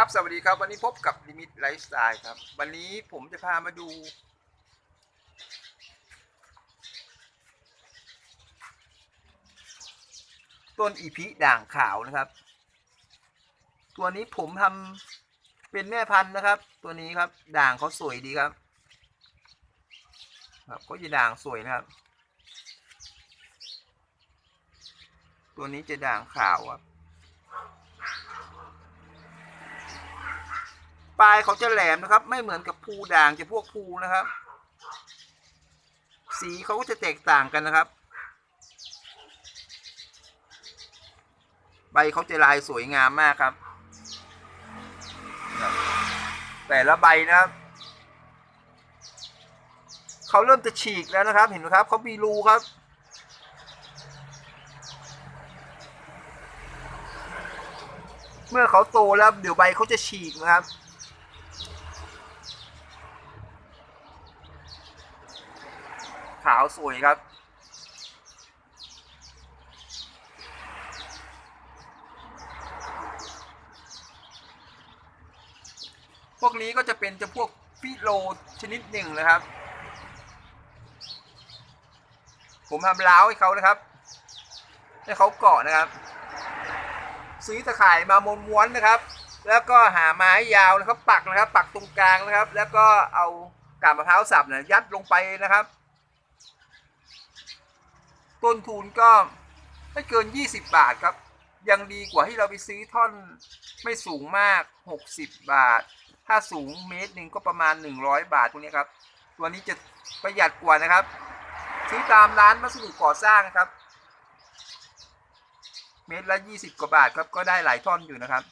ครับ สวัสดีครับ วันนี้พบกับลิมิตไลฟ์สไตล์ครับ วันนี้ผมจะพามาดู ต้นอีพิด่างขาวนะครับ ตัวนี้ผมทำเป็นแม่พันธุ์นะครับ ตัวนี้ครับ ด่างเขาสวยดีครับ ครับก็จะด่างสวยนะครับ ตัวนี้จะด่างขาวครับ ปลายเขาจะแหลมนะครับ ไม่เหมือนกับภูด่างจะพวกภูนะครับ สีเขาก็จะแตกต่างกันนะครับ ใบเขาจะลายสวยงามมากครับ แต่ละใบนะครับเขาเริ่มจะฉีกแล้วนะครับ เห็นไหมครับเขามีรูครับเมื่อเขาโตแล้วเดี๋ยวใบเขาจะฉีกนะครับาวสวยครับ พวกนี้ก็จะเป็นจะพวกฟิโลชนิดหนึ่งนะครับ ผมทำล้าวให้เขานะครับ ให้เขาเกาะนะครับ ซื้อตะข่ายมาม้วนๆนะครับ แล้วก็หาไม้ยาวนะครับ ปักนะครับ ปักตรงกลางนะครับ แล้วก็เอากาบมะพร้าวสับเนี่ยยัดลงไปนะครับ ต้นทุนก็ไม่เกิน 20 บาทครับ ยังดีกว่าที่เราไปซื้อท่อนไม่สูงมาก 60 บาท ถ้าสูงเมตรหนึ่งก็ประมาณ 100 บาทพวกนี้ครับ ตัวนี้จะประหยัดกว่านะครับ ซื้อตามร้านวัสดุก่อสร้างนะครับ เมตรละ 20 กว่าบาทครับก็ได้หลายท่อนอยู่นะครับ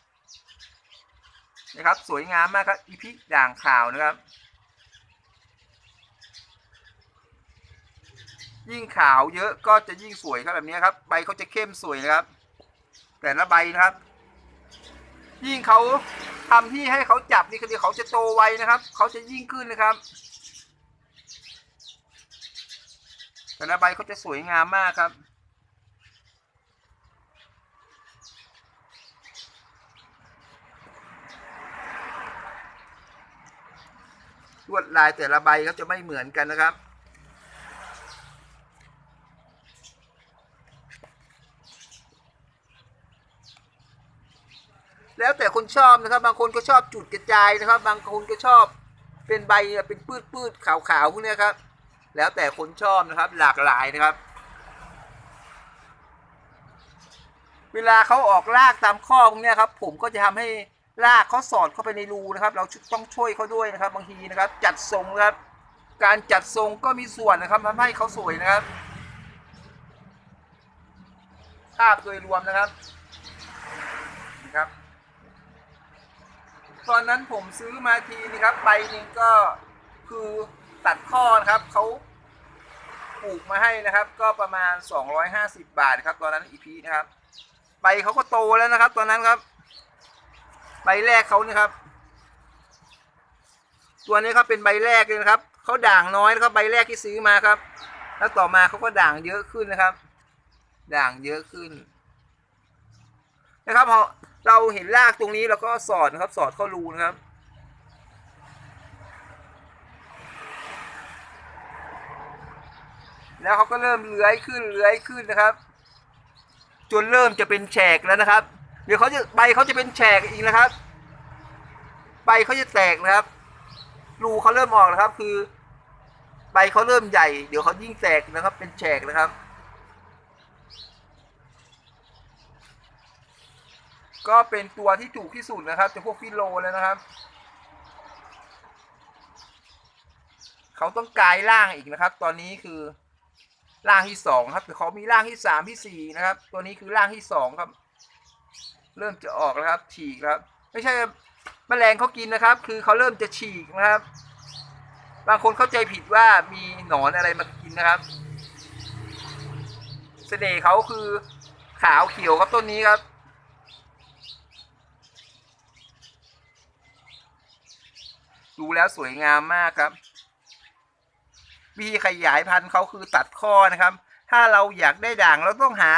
นะครับ สวยงามมากครับอีพิด่างขาวนะครับ ยิ่งขาวเยอะก็จะยิ่งสวยครับแบบนี้ครับ ใบเขาจะเข้มสวยนะครับ แต่ละใบนะครับ ยิ่งเขาทำที่ให้เขาจับนี่ก็เดี๋ยวเขาจะโตไวนะครับ เขาจะยิ่งขึ้นนะครับ แต่ละใบเขาจะสวยงามมากครับลวดลายแต่ละใบก็จะไม่เหมือนกันนะครับ แล้วแต่คนชอบนะครับ บางคนก็ชอบจุดกระจายนะครับ บางคนก็ชอบเป็นใบเป็นปื้ดปืดๆขาวพวกนี้ครับ แล้วแต่คนชอบนะครับหลากหลายนะครับ เวลาเขาออกรากตามข้อพวกนี้ครับ ผมก็จะทำให้รากเขาสอดเข้าไปในรูนะครับ เราต้องช่วยเขาด้วยนะครับ บางทีนะครับ จัดทรงนะครับ การจัดทรงก็มีส่วนนะครับทำให้เขาสวยนะครับภาพโดยรวมนะครับนะครับ ตอนนั้นผมซื้อมาทีนะครับใบหนึ่งก็คือตัดข้อนะครับเขาปลูกมาให้นะครับ ก็ประมาณ 250 บาทครับ ตอนนั้นอีพีนะครับใบเขาก็โตแล้วนะครับ ตอนนั้นครับใบแรกเขานี่ครับ ตัวนี้ครับเป็นใบแรกเลยนะครับเขาด่างน้อยนะครับใบแรกที่ซื้อมาครับ แล้วต่อมาเขาก็ด่างเยอะขึ้นนะครับ ด่างเยอะขึ้นนะครับพอ เราเห็นรากตรงนี้เราก็สอดนะครับ สอดเข้ารูนะครับแล้วเขาก็เริ่มเลื้อยขึ้นเลื้อยขึ้นนะครับ จนเริ่มจะเป็นแฉกแล้วนะครับ เดี๋ยวเขาจะใบเขาจะเป็นแฉกอีกนะครับ ใบเขาจะแตกนะครับ รูเขาเริ่มออกนะครับ คือ ใบเขาเริ่มใหญ่ เดี๋ยวเขายิ่งแตกนะครับ เป็นแฉกนะครับ ก็เป็นตัวที่ถูกที่สุดนะครับจะพวกฟิโลเลยนะครับ เขาต้องกลายร่างอีกนะครับ ตอนนี้คือร่างที่สองครับแต่เขามีร่างที่สามที่สี่นะครับ ตัวนี้คือร่างที่สองครับ เริ่มจะออกแล้วครับ ฉีกครับ ไม่ใช่แมลงเขากินนะครับ คือเขาเริ่มจะฉีกนะครับ บางคนเข้าใจผิดว่ามีหนอนอะไรมากินนะครับเสน่ห์เขาคือขาวเขียวครับต้นนี้ครับ ดูแล้วสวยงามมากครับ วิธีขยายพันธุ์เขาคือตัดข้อนะครับ ถ้าเราอยากได้ด่างเราต้องหา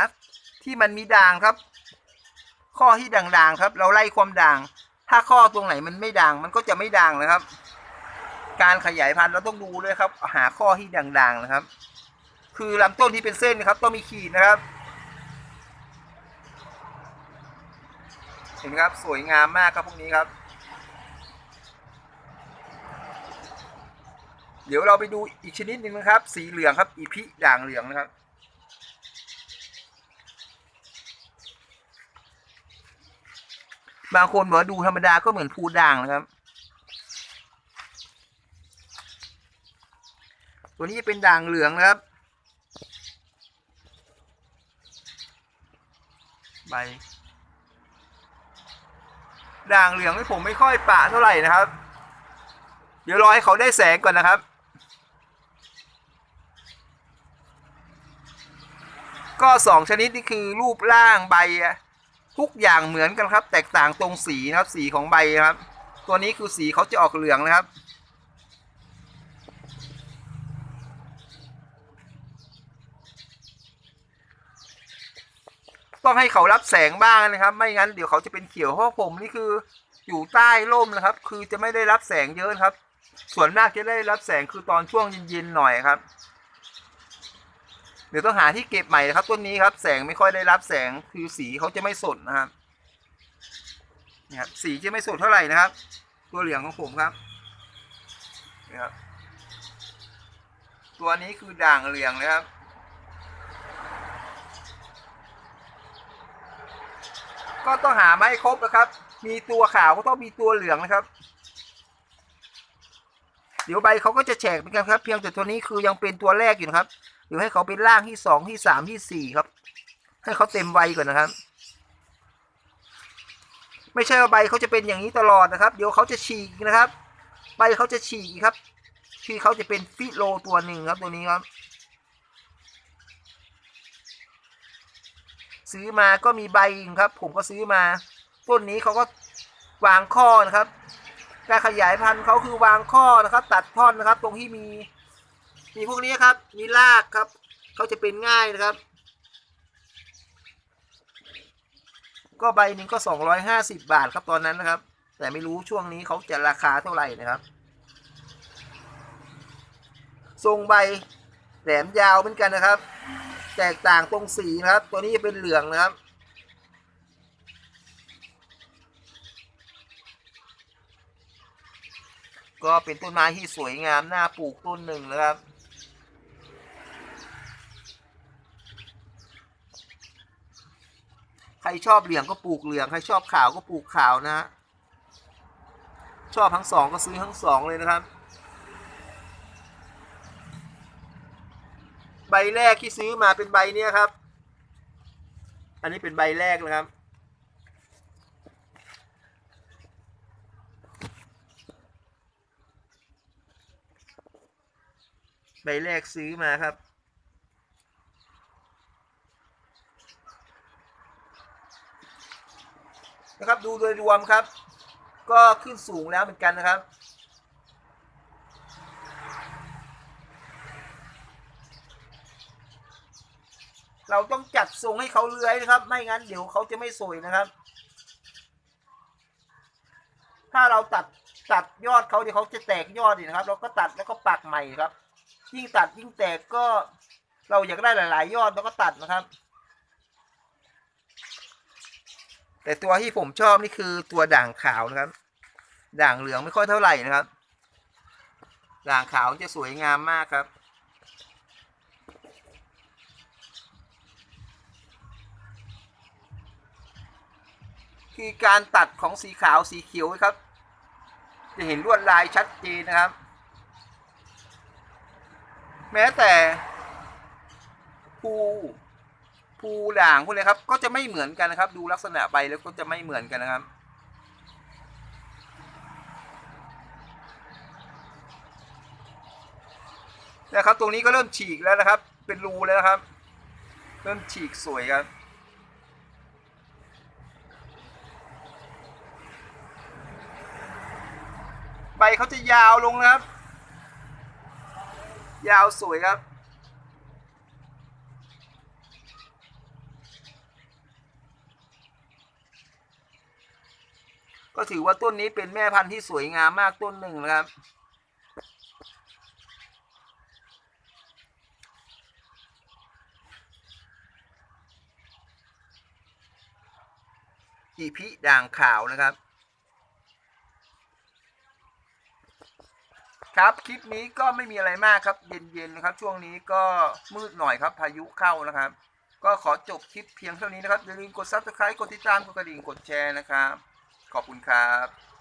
ที่มันมีด่างครับ ข้อที่ด่างๆครับ เราไล่ความด่าง ถ้าข้อตรงไหนมันไม่ดังมันก็จะไม่ดังนะครับ การขยายพันธุ์เราต้องดูด้วยครับ หาข้อที่ดังๆนะครับ คือลำต้นที่เป็นเส้นนะครับ ต้องมีขีดนะครับเห็นไหมครับ สวยงามมากครับพวกนี้ครับ เดี๋ยวเราไปดูอีกชนิดหนึ่งนะครับ สีเหลืองครับอีพิด่างเหลืองนะครับ บางคนบอกดูธรรมดาก็เหมือนภูด่างนะครับ ตัวนี้เป็นด่างเหลืองนะครับ ใบด่างเหลืองนี่ผมไม่ค่อยปะเท่าไหร่นะครับ เดี๋ยวรอให้เขาได้แสงก่อนนะครับ ก็สองชนิดนี่คือรูปร่างใบทุกอย่างเหมือนกันครับ แตกต่างตรงสีนะครับสีของใบนะครับ ตัวนี้คือสีเขาจะออกเหลืองนะครับ ต้องให้เขารับแสงบ้างนะครับ ไม่งั้นเดี๋ยวเขาจะเป็นเขียวเพราะผมนี่คืออยู่ใต้ร่มนะครับ คือจะไม่ได้รับแสงเยอะนะครับ ส่วนมากจะได้รับแสงคือตอนช่วงเย็นๆหน่อยครับ เดี๋ยวต้องหาที่เก็บใหม่นะครับ ต้นนี้ครับ แสงไม่ค่อยได้รับแสงคือสีเขาจะไม่สดนะครับเนี่ยครับสีจะไม่สดเท่าไหร่นะครับ ตัวเหลืองของผมครับนี่ครับ ตัวนี้คือด่างเหลืองนะครับก็ต้องหาไม้ครบนะครับ มีตัวขาวก็ต้องมีตัวเหลืองนะครับ เดี๋ยวใบเขาก็จะแฉกเหมือนกันครับ เพียงแต่ตัวนี้คือยังเป็นตัวแรกอยู่นะครับ เดี๋ยวให้เขาเป็นร่างที่สองที่สามที่สี่ครับ ให้เขาเต็มวัยก่อนนะครับ ไม่ใช่ว่าใบเขาจะเป็นอย่างนี้ตลอดนะครับ เดี๋ยวเขาจะฉีกนะครับ ใบเขาจะฉีกครับคือเขาจะเป็นฟิโลตัวหนึ่งครับตัวนี้ครับ ซื้อมาก็มีใบครับ ผมก็ซื้อมาต้นนี้เขาก็วางข้อนะครับ การขยายพันธุ์เขาคือวางข้อนะครับ ตัดท่อนนะครับ ตรงที่มี มีพวกนี้ครับมีรากครับเขาจะเป็นง่ายนะครับ ก็ใบหนึ่งก็สองร้อยห้าสิบบาทครับตอนนั้นนะครับ แต่ไม่รู้ช่วงนี้เขาจะราคาเท่าไหร่นะครับ ทรงใบแหลมยาวเหมือนกันนะครับ แตกต่างตรงสีนะครับ ตัวนี้จะเป็นเหลืองนะครับก็เป็นต้นไม้ที่สวยงามน่าปลูกต้นหนึ่งนะครับ ใค รชอบเหลืองก็ปลูกเหลือง ใครชอบขาวก็ปลูกขาวนะฮะชอบทั้งสองก็ซื้อทั้งสองเลยนะครับ ใบแรกที่ซื้อมาเป็นใบเนี้ยครับ อันนี้เป็นใบแรกนะครับใบแรกซื้อมาครับ นะครับ ดูโดยรวมครับ ก็ขึ้นสูงแล้วเหมือนกันนะครับ เราต้องจัดทรงให้เขาเลื้อยนะครับ ไม่งั้นเดี๋ยวเขาจะไม่สวยนะครับ ถ้าเราตัดตัดยอดเขาเดี๋ยวเขาจะแตกยอดอีกนะครับ เราก็ตัดแล้วก็ปักใหม่ครับ ยิ่งตัดยิ่งแตกก็เราอยากได้หลาย ๆ ยอดเราก็ตัดนะครับ แต่ตัวที่ผมชอบนี่คือตัวด่างขาวนะครับ ด่างเหลืองไม่ค่อยเท่าไหร่นะครับ ด่างขาวจะสวยงามมากครับ คือการตัดของสีขาวสีเขียวครับ จะเห็นลวดลายชัดเจนนะครับ แม้แต่ภู ภูด่างพวกนี้ครับ ก็จะไม่เหมือนกันนะครับ ดูลักษณะใบแล้วก็จะไม่เหมือนกันนะครับ นะครับ ตรงนี้ก็เริ่มฉีกแล้วนะครับ เป็นรูแล้วนะครับ เริ่มฉีกสวยครับใบเขาจะยาวลงนะครับ ยาวสวยครับ ก็ถือว่าต้นนี้เป็นแม่พันธุ์ที่สวยงามมากต้นหนึ่งนะครับอีพิด่างขาวนะครับ ครับคลิปนี้ก็ไม่มีอะไรมากครับ เย็นๆนะครับ ช่วงนี้ก็มืดหน่อยครับพายุเข้านะครับ ก็ขอจบคลิปเพียงเท่านี้นะครับอย่าลืมกด subscribe กดติดตามกดกระดิ่งกดแชร์นะครับ ขอบคุณครับ